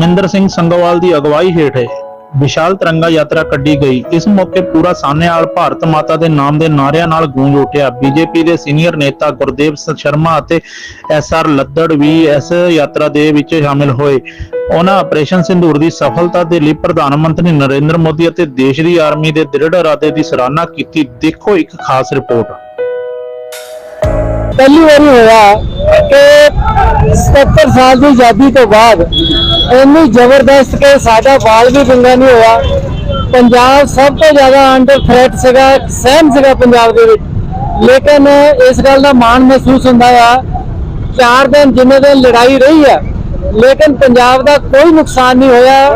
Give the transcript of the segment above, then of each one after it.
ਰਮਿੰਦਰ ਸਿੰਘ ਸੰਗੋਵਾਲ ਦੀ ਅਗਵਾਈ ਹੇਠ ਵਿਸ਼ਾਲ ਤਿਰੰਗਾ ਯਾਤਰਾ ਕੱਢੀ ਗਈ। ਇਸ ਮੌਕੇ ਪੂਰਾ ਸਾਹਨੇਵਾਲ ਭਾਰਤ ਮਾਤਾ ਦੇ ਨਾਮ ਦੇ ਨਾਰਿਆਂ ਨਾਲ ਗੂੰਜ ਉੱਠਿਆ। ਬੀਜੇਪੀ ਦੇ ਸੀਨੀਅਰ ਨੇਤਾ ਗੁਰਦੇਵ ਸ਼ਰਮਾ ਅਤੇ ਐਸਆਰ ਲੱਦੜ ਵੀ ਇਸ ਯਾਤਰਾ ਦੇ ਵਿੱਚ ਸ਼ਾਮਿਲ ਹੋਏ। ਉਹਨਾਂ ਆਪਰੇਸ਼ਨ ਸਿੰਧੂਰ ਦੀ ਸਫਲਤਾ ਦੇ ਲਈ ਪ੍ਰਧਾਨ ਮੰਤਰੀ ਨਰਿੰਦਰ ਮੋਦੀ ਅਤੇ ਦੇਸ਼ ਦੀ ਆਰਮੀ ਦੇ ਦ੍ਰਿੜ ਇਰਾਦੇ ਦੀ ਸਰਾਹਨਾ ਕੀਤੀ। ਦੇਖੋ ਇੱਕ ਖਾਸ ਰਿਪੋਰਟ। ਪਹਿਲੀ ਵਾਰੀ ਹੋਇਆ ਕਿ 77 ਸਾਲ ਦੀ ਆਜ਼ਾਦੀ ਤੋਂ ਬਾਅਦ ਇੰਨੀ ਜ਼ਬਰਦਸਤ ਕਿ ਸਾਡਾ ਬਾਲ ਵੀ ਵਿੰਗਾ ਨਹੀਂ ਹੋਇਆ। ਪੰਜਾਬ ਸਭ ਤੋਂ ਜ਼ਿਆਦਾ ਅੰਡਰ ਥ੍ਰੈਟ ਸੀਗਾ, ਸਹਿਮ ਸੀਗਾ ਪੰਜਾਬ ਦੇ ਵਿੱਚ। ਲੇਕਿਨ ਇਸ ਗੱਲ ਦਾ ਮਾਣ ਮਹਿਸੂਸ ਹੁੰਦਾ ਆ, ਚਾਰ ਦਿਨ ਜਿੰਨੇ ਦਿਨ ਲੜਾਈ ਰਹੀ ਹੈ ਲੇਕਿਨ ਪੰਜਾਬ ਦਾ ਕੋਈ ਨੁਕਸਾਨ ਨਹੀਂ ਹੋਇਆ।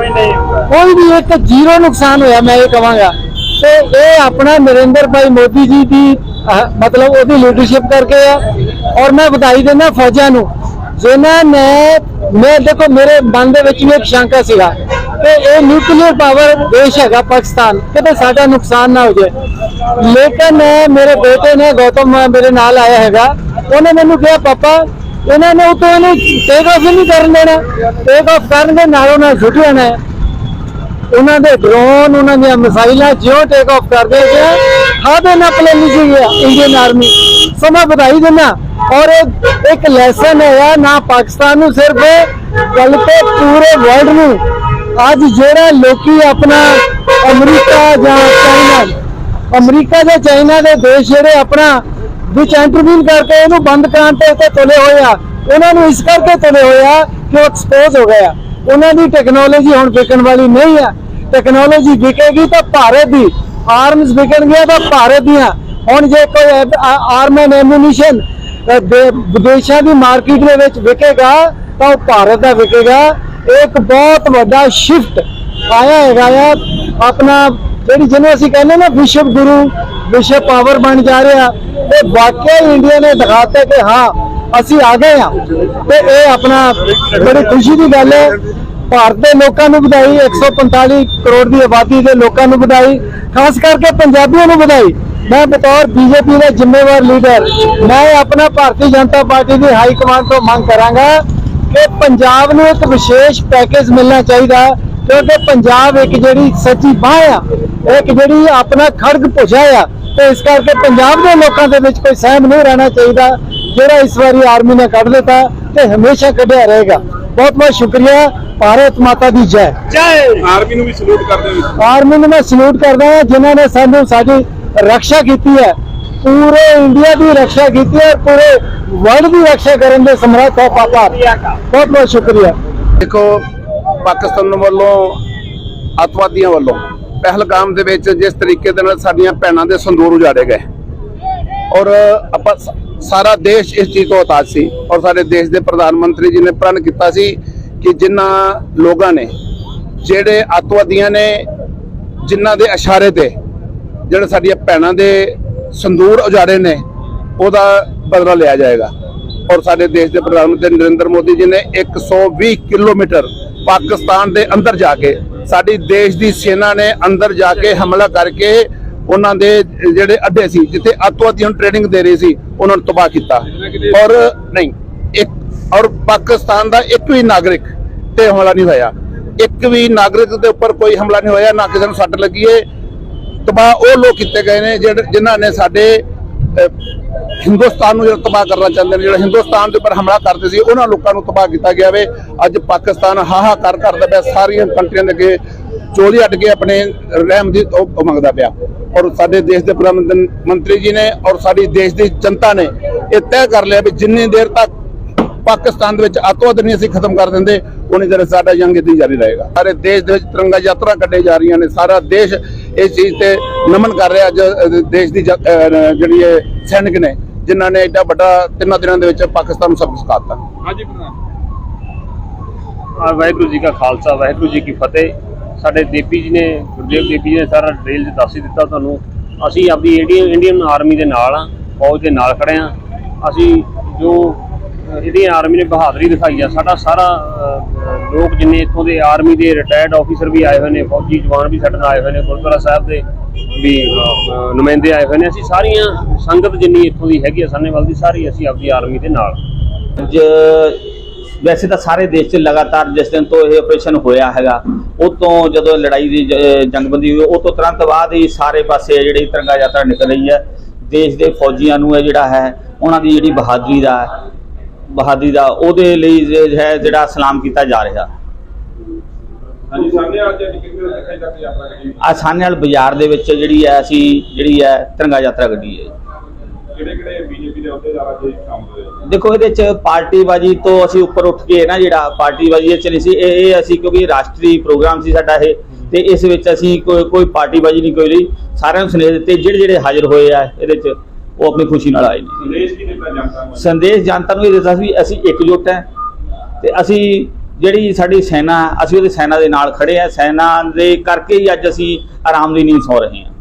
ਕੋਈ ਵੀ ਇੱਕ ਜ਼ੀਰੋ ਨੁਕਸਾਨ ਹੋਇਆ, ਮੈਂ ਇਹ ਕਹਾਂਗਾ। ਤੇ ਇਹ ਆਪਣਾ ਨਰਿੰਦਰ ਭਾਈ ਮੋਦੀ ਜੀ ਦੀ ਮਤਲਬ ਉਹਦੀ ਲੀਡਰਸ਼ਿਪ ਕਰਕੇ ਆ। ਔਰ ਮੈਂ ਵਧਾਈ ਦਿੰਦਾ ਫੌਜਾਂ ਨੂੰ। ਜਿਨ੍ਹਾਂ ਨੇ ਮੈਂ ਦੇਖੋ, ਮੇਰੇ ਮਨ ਦੇ ਵਿੱਚ ਵੀ ਇੱਕ ਸ਼ੰਕਾ ਸੀਗਾ ਕਿ ਇਹ ਨਿਊਕਲੀਅਰ ਪਾਵਰ ਦੇਸ਼ ਹੈਗਾ, ਪਾਕਿਸਤਾਨ। ਕਿਤੇ ਸਾਡਾ ਨੁਕਸਾਨ ਨਾ ਹੋ ਜਾਏ। ਲੇਕਿਨ ਮੇਰੇ ਬੇਟੇ ਨੇ, ਗੌਤਮ ਮੇਰੇ ਨਾਲ ਆਇਆ ਹੈਗਾ। ਉਹਨੇ ਮੈਨੂੰ ਕਿਹਾ, ਪਾਪਾ, ਇਹਨਾਂ ਨੇ ਉਤੋਂ ਇਹਨੂੰ ਟੇਕ ਆਫ ਨਹੀਂ ਕਰਨ ਦੇਣਾ। ਟੇਕ ਆਫ ਕਰਨਗੇ ਨਾਲੋਂ ਨਾਲ ਛੁੱਟ ਜਾਣਾ ਹੈ। ਉਹਨਾਂ ਦੇ ਡਰੋਨ ਉਹਨਾਂ ਦੀਆਂ ਮਿਸਾਈਲਾਂ ਜਿਉਂ ਟੇਕ ਆਫ ਕਰਦੇ ਗਿਆ ਖਾਦੇ ਨਾ ਪਲੇ ਨਹੀਂ ਗਿਆ ਇੰਡੀਅਨ ਸੋ ਮੈਂ ਵਧਾਈ ਦਿੰਦਾ ਔਰ ਇੱਕ ਲੈਸਨ ਹੈ ਨਾ ਪਾਕਿਸਤਾਨ ਨੂੰ ਸਿਰਫ ਬਲਕਿ ਪੂਰੇ ਵਰਲਡ ਨੂੰ। ਅੱਜ ਜਿਹੜਾ ਲੋਕੀ ਆਪਣਾ ਅਮਰੀਕਾ ਜਾਂ ਚਾਈਨਾ, ਅਮਰੀਕਾ ਜਾਂ ਚਾਈਨਾ ਦੇ ਦੇਸ਼ ਜਿਹੜੇ ਆਪਣਾ ਵਿੱਚ ਇੰਟਰਵਿਊ ਕਰਕੇ ਇਹਨੂੰ ਬੰਦ ਕਰਾਉਣ ਤੇ ਉੱਤੇ ਤੁਲੇ ਹੋਏ ਆ। ਉਹਨਾਂ ਨੂੰ ਇਸ ਕਰਕੇ ਤੁਲੇ ਹੋਏ ਆ ਕਿ ਉਹ ਐਕਸਪੋਜ਼ ਹੋ ਗਿਆ ਉਹਨਾਂ ਦੀ ਟੈਕਨੋਲੋਜੀ ਹੁਣ ਵਿਕਣ ਵਾਲੀ ਨਹੀਂ ਆ। ਟੈਕਨੋਲੋਜੀ ਵਿਕੇਗੀ ਤਾਂ ਭਾਰਤ ਦੀ ਆਰਮਸ ਵਿਕਣਗੀਆਂ ਤਾਂ ਭਾਰਤ ਦੀਆਂ। ਹੁਣ ਜੇ ਕੋਈ ਆਰਮ ਐਂਡ ਐਮੂਨੀਸ਼ਨ ਵਿਦੇਸ਼ਾਂ ਦੀ ਮਾਰਕੀਟ ਦੇ ਵਿੱਚ ਵਿਕੇਗਾ, ਤਾਂ ਉਹ ਭਾਰਤ ਦਾ ਵਿਕੇਗਾ। ਇੱਕ ਬਹੁਤ ਵੱਡਾ ਸ਼ਿਫਟ ਆਇਆ ਹੈਗਾ ਆ। ਆਪਣਾ ਜਿਹੜੀ ਜਿਹਨੂੰ ਅਸੀਂ ਕਹਿੰਦੇ ਨਾ ਵਿਸ਼ਵ ਗੁਰੂ, ਵਿਸ਼ਵ ਪਾਵਰ ਬਣ ਜਾ ਰਿਹਾ। ਤੇ ਵਾਕਿਆ ਇੰਡੀਆ ਨੇ ਦਿਖਾਤਾ ਕਿ ਹਾਂ, ਅਸੀਂ ਆ ਗਏ ਆ ਤੇ ਇਹ ਆਪਣਾ ਬੜੀ ਖੁਸ਼ੀ ਦੀ ਗੱਲ ਹੈ ਭਾਰਤ ਦੇ ਲੋਕਾਂ ਨੂੰ ਵਧਾਈ 145 ਕਰੋੜ ਦੀ ਆਬਾਦੀ ਦੇ ਲੋਕਾਂ ਨੂੰ ਵਧਾਈ, ਖਾਸ ਕਰਕੇ ਪੰਜਾਬੀਆਂ ਨੂੰ ਵਧਾਈ। ਮੈਂ ਬਤੌਰ ਬੀਜੇਪੀ ਦਾ ਜ਼ਿੰਮੇਵਾਰ ਲੀਡਰ, ਮੈਂ ਆਪਣਾ ਭਾਰਤੀ ਜਨਤਾ ਪਾਰਟੀ ਦੀ ਹਾਈ ਕਮਾਂਡ ਤੋਂ ਮੰਗ ਕਰਾਂਗਾ ਕਿ ਪੰਜਾਬ ਨੂੰ ਇੱਕ ਵਿਸ਼ੇਸ਼ ਪੈਕੇਜ ਮਿਲਣਾ ਚਾਹੀਦਾ, ਕਿਉਂਕਿ ਪੰਜਾਬ ਇੱਕ ਜਿਹੜੀ ਸੱਚੀ ਬਾਹ ਆ, ਇੱਕ ਜਿਹੜੀ ਆਪਣਾ ਖੜਗ ਭੁਜਾ ਆ, ਤੇ ਇਸ ਕਰਕੇ ਪੰਜਾਬ ਦੇ ਲੋਕਾਂ ਦੇ ਵਿੱਚ ਕੋਈ ਸਹਿਮ ਨਹੀਂ ਰਹਿਣਾ ਚਾਹੀਦਾ, ਜਿਹੜਾ ਇਸ ਵਾਰੀ ਆਰਮੀ ਨੇ ਕੱਢ ਦਿੱਤਾ ਤੇ ਹਮੇਸ਼ਾ ਕੱਢਿਆ ਰਹੇਗਾ। ਬਹੁਤ ਬਹੁਤ ਸ਼ੁਕਰੀਆ ਭਾਰਤ ਮਾਤਾ ਦੀ ਜੈ। ਆਰਮੀ ਨੂੰ ਵੀ ਸਲੂਟ ਕਰਦੇ ਹੋ ਆਰਮੀ ਨੂੰ ਮੈਂ ਸਲੂਟ ਕਰਦਾ ਹਾਂ ਜਿਨ੍ਹਾਂ ਨੇ ਸਾਨੂੰ ਸਾਡੀ ਰੱਖਿਆ ਕੀਤੀ ਹੈ। ਪੂਰੇ ਇੰਡੀਆ ਦੀ ਰੱਖਿਆ ਕੀਤੀ ਹੈ ਪੂਰੇ ਵਰਲਡ ਦੀ ਰੱਖਿਆ ਕਰਨ ਦੇ ਸਮਰੱਥ ਹੈ ਪਾਪਾ। ਬਹੁਤ ਬਹੁਤ ਸ਼ੁਕਰੀਆ। ਦੇਖੋ ਪਾਕਿਸਤਾਨ ਵੱਲੋਂ ਅਤਵਾਦੀਆਂ ਵੱਲੋਂ ਪਹਿਲਗਾਮ ਦੇ ਵਿੱਚ ਜਿਸ ਤਰੀਕੇ ਦੇ ਨਾਲ ਸਾਡੀਆਂ ਭੈਣਾਂ ਦੇ ਸੰਦੂਰ ਉਜਾੜੇ ਗਏ। ਔਰ ਆਪਾਂ ਸਾਰਾ ਦੇਸ਼ ਇਸ ਚੀਜ਼ ਤੋਂ ਹਤਾਸ਼ ਸੀ ਔਰ ਸਾਡੇ ਦੇਸ਼ ਦੇ ਪ੍ਰਧਾਨ ਮੰਤਰੀ ਜੀ ਨੇ ਪ੍ਰਣ ਕੀਤਾ ਸੀ ਕਿ ਜਿਨ੍ਹਾਂ ਲੋਕਾਂ ਨੇ, ਜਿਹੜੇ ਅਤਵਾਦੀਆਂ ਨੇ ਜਿਨ੍ਹਾਂ ਦੇ ਇਸ਼ਾਰੇ ਤੇ, ਜਿਹੜੇ ਸਾਡੀਆਂ ਭੈਣਾਂ ਦੇ ਸੰਦੂਰ ਉਜਾੜੇ ਨੇ, ਉਹਦਾ ਬਦਲਾ ਲਿਆ ਜਾਏਗਾ। ਔਰ ਸਾਡੇ ਦੇਸ਼ ਦੇ ਪ੍ਰਧਾਨ ਮੰਤਰੀ ਨਰਿੰਦਰ ਮੋਦੀ ਜੀ ਨੇ 120 ਕਿਲੋਮੀਟਰ ਪਾਕਿਸਤਾਨ ਦੇ ਅੰਦਰ ਜਾ ਕੇ, ਸਾਡੀ ਦੇਸ਼ ਦੀ ਸੈਨਾ ਨੇ ਅੰਦਰ ਜਾ ਕੇ ਹਮਲਾ ਕਰਕੇ ਉਹਨਾਂ ਦੇ ਜਿਹੜੇ ਅੱਡੇ ਸੀ, ਜਿੱਥੇ ਅੱਤਵਾਦੀਆਂ ਨੂੰ ਟ੍ਰੇਨਿੰਗ ਦੇ ਰਹੇ ਸੀ, ਉਹਨਾਂ ਨੂੰ ਤਬਾਹ ਕੀਤਾ। ਔਰ ਨਹੀਂ, ਇੱਕ ਔਰ ਪਾਕਿਸਤਾਨ ਦਾ ਇੱਕ ਵੀ ਨਾਗਰਿਕ ਤੇ ਹਮਲਾ ਨਹੀਂ ਹੋਇਆ। ਇੱਕ ਵੀ ਨਾਗਰਿਕ ਦੇ ਉੱਪਰ ਕੋਈ ਹਮਲਾ ਨਹੀਂ ਹੋਇਆ, ਨਾ ਕਿਸੇ ਨੂੰ ਸੱਟ ਲੱਗੀ ਏ। ਤਬਾਹ ਉਹ ਲੋਕ ਕੀਤੇ ਗਏ ਨੇ ਜਿਹੜੇ ਜਿਨ੍ਹਾਂ ਨੇ ਸਾਡੇ ਹਿੰਦੁਸਤਾਨ ਨੂੰ ਜਿਹੜਾ ਤਬਾਹ ਕਰਨਾ ਚਾਹੁੰਦੇ ਨੇ, ਜਿਹੜਾ ਹਿੰਦੁਸਤਾਨ ਦੇ ਉੱਪਰ ਹਮਲਾ ਕਰਦੇ ਸੀ, ਉਹਨਾਂ ਲੋਕਾਂ ਨੂੰ ਤਬਾਹ ਕੀਤਾ ਗਿਆ ਵੇ। ਅੱਜ ਪਾਕਿਸਤਾਨ ਹਾਹਾਕਾਰ ਕਰਦਾ ਪਿਆ, ਸਾਰੀਆਂ ਕੰਟਰੀਆਂ ਦੇ ਅੱਗੇ ਚੋਰੀ ਹਟ ਕੇ ਆਪਣੇ ਰਹਿਮ ਦੀ ਉਹ ਮੰਗਦਾ ਪਿਆ। ਔਰ ਸਾਡੇ ਦੇਸ਼ ਦੇ ਪ੍ਰਧਾਨ ਮੰਤਰੀ- ਜੀ ਨੇ ਔਰ ਸਾਡੀ ਦੇਸ਼ ਦੀ ਜਨਤਾ ਨੇ ਇਹ ਤੈਅ ਕਰ ਲਿਆ ਵੀ ਜਿੰਨੀ ਦੇਰ ਤੱਕ ਪਾਕਿਸਤਾਨ ਦੇ ਵਿੱਚ ਅੱਤਵਾਦ ਨਹੀਂ ਅਸੀਂ ਖਤਮ ਕਰ ਦਿੰਦੇ, ਉਨੀ ਦੇਰ ਸਾਡਾ ਜੰਗ ਇੱਦਾਂ ਜਾਰੀ ਰਹੇਗਾ। ਸਾਰੇ ਦੇਸ਼ ਦੇ ਵਿੱਚ ਤਿਰੰਗਾ ਯਾਤਰਾ ਕੱਢੇ ਜਾ ਰਹੀਆਂ ਨੇ, ਸਾਰਾ ਦੇਸ਼ ਇਸ ਚੀਜ਼ ਤੇ ਨਮਨ ਕਰ ਰਿਹਾ ਅੱਜ ਦੇਸ਼ ਦੀ ਜਿਹੜੀ ਇਹ ਸੈਨਿਕ ਨੇ, ਜਿਨ੍ਹਾਂ ਨੇ ਐਡਾ ਵੱਡਾ ਤਿੰਨਾਂ ਦਿਨਾਂ ਦੇ ਵਿੱਚ ਪਾਕਿਸਤਾਨ ਨੂੰ ਸਬਕ ਸਿਖਾਤਾ ਹਾਂਜੀ ਪ੍ਰਧਾਨ। ਵਾਹਿਗੁਰੂ ਜੀ ਕਾ ਖਾਲਸਾ, ਵਾਹਿਗੁਰੂ ਜੀ ਕੀ ਫਤਿਹ। ਸਾਡੇ ਦੇਪੀ ਜੀ ਨੇ, ਗੁਰਦੇਵ ਦੇਪੀ ਜੀ ਨੇ ਸਾਰਾ ਡਿਟੇਲ ਦੱਸ ਹੀ ਦਿੱਤਾ ਤੁਹਾਨੂੰ। ਅਸੀਂ ਆਪਦੀ ਇੰਡੀਅਨ ਇੰਡੀਅਨ ਆਰਮੀ ਦੇ ਨਾਲ ਆ ਫੌਜ ਦੇ ਨਾਲ ਖੜੇ ਆ ਅਸੀਂ ਜੋ ਇੰਡੀਅਨ ਆਰਮੀ ਨੇ ਬਹਾਦਰੀ ਦਿਖਾਈ ਆ, ਸਾਡਾ ਸਾਰਾ ਲੋਕ ਜਿੰਨੇ ਇੱਥੋਂ ਦੇ ਆਰਮੀ ਦੇ ਰਿਟਾਇਰਡ ਆਫੀਸਰ ਵੀ ਆਏ ਹੋਏ ਨੇ, ਫੌਜੀ ਜਵਾਨ ਵੀ ਸਾਡੇ ਨਾਲ ਆਏ ਹੋਏ ਨੇ, ਗੁਰਦੁਆਰਾ ਸਾਹਿਬ ਦੇ ਵੀ ਨੁਮਾਇੰਦੇ ਆਏ ਹੋਏ ਨੇ। ਅਸੀਂ ਸਾਰੀਆਂ ਸੰਗਤ ਜਿੰਨੀ ਇੱਥੋਂ ਦੀ ਹੈਗੀ ਆ, ਸਾਨੇਵਾਲ ਦੀ, ਸਾਰੀ ਅਸੀਂ ਆਪਦੀ ਆਰਮੀ ਦੇ ਨਾਲ। ਅੱਜ ਵੈਸੇ ਤਾਂ ਸਾਰੇ ਦੇਸ਼ 'ਚ ਲਗਾਤਾਰ ਜਿਸ ਦਿਨ ਤੋਂ ਇਹ ਆਪਰੇਸ਼ਨ ਹੋਇਆ ਹੈਗਾ ਉਹ ਤੋਂ ਜਦੋਂ ਲੜਾਈ ਦੀ ਜੰਗਬੰਦੀ ਹੋਈ ਉਹ ਤੋਂ ਤੁਰੰਤ ਬਾਅਦ ਹੀ ਸਾਰੇ ਪਾਸੇ ਜਿਹੜੀ ਤਿਰੰਗਾ ਯਾਤਰਾ ਨਿਕਲ ਰਹੀ ਹੈ। ਦੇਸ਼ ਦੇ ਫੌਜੀਆਂ ਨੂੰ ਇਹ ਜਿਹੜਾ ਹੈ ਉਹਨਾਂ ਦੀ ਜਿਹੜੀ ਬਹਾਦਰੀ ਦਾ ਬਹਾਦਰੀ ਦਾ ਉਹਦੇ ਲਈ ਹੈ ਜਿਹੜਾ ਸਲਾਮ ਕੀਤਾ ਜਾ ਰਿਹਾ। ਕਰੀ ਆਸਾਨੇ ਵਾਲ ਬਾਜ਼ਾਰ ਦੇ ਵਿੱਚ ਜਿਹੜੀ ਹੈ ਅਸੀਂ ਜਿਹੜੀ ਹੈ ਤਿਰੰਗਾ ਯਾਤਰਾ ਕੱਢੀ ਹੈ। ਕਿਹੜੇ ਕਿਹੜੇ ਬੀਜੇਪੀ ਦੇ ਅਹੁਦੇਦਾਰ ਅੱਜ ਸ਼ਾਮਲ ਹੋਏ ਦੇਖੋ ਇਹਦੇ ਚ ਪਾਰਟੀਬਾਜੀ ਤੋਂ ਅਸੀਂ ਉੱਪਰ ਉੱਠ ਕੇ ਨਾ ਜਿਹੜਾ ਪਾਰਟੀਬਾਜੀ ਇਹ ਚ ਨਹੀਂ ਸੀ ਇਹ ਇਹ ਅਸੀਂ ਕਿਉਂਕਿ ਰਾਸ਼ਟਰੀ ਪ੍ਰੋਗਰਾਮ ਸੀ ਸਾਡਾ ਇਹ ਤੇ ਇਸ ਵਿੱਚ ਅਸੀਂ ਕੋਈ ਕੋਈ ਪਾਰਟੀਬਾਜੀ ਨਹੀਂ ਕੋਈ ਲਈ। ਸਾਰਿਆਂ ਨੂੰ ਸੁਨੇਹ ਦਿੱਤੇ ਜਿਹੜੇ ਜਿਹੜੇ ਹਾਜ਼ਰ ਹੋਏ ਆ ਇਹਦੇ ਚ ਉਹ ਆਪਣੀ ਖੁਸ਼ੀ ਨਾਲ ਆਏ ਨੇ। ਸੰਦੇਸ਼ ਕੀ ਦਿੱਤਾ ਜਨਤਾ ਨੂੰ? ਸੰਦੇਸ਼ ਜਨਤਾ ਨੂੰ ਇਹ ਦਿੱਤਾ ਸੀ ਵੀ ਅਸੀਂ ਇਕਜੁੱਟ ਹੈ ਤੇ ਅਸੀਂ ਜਿਹੜੀ ਸਾਡੀ ਸੈਨਾ ਅਸੀਂ ਉਹਦੇ ਸੈਨਾ ਦੇ ਨਾਲ ਖੜੇ ਆ ਸੈਨਾ ਦੇ ਕਰਕੇ ਹੀ ਅੱਜ ਅਸੀਂ ਆਰਾਮ ਦੀ ਨੀਂਦ ਸੌ ਰਹੇ ਹਾਂ।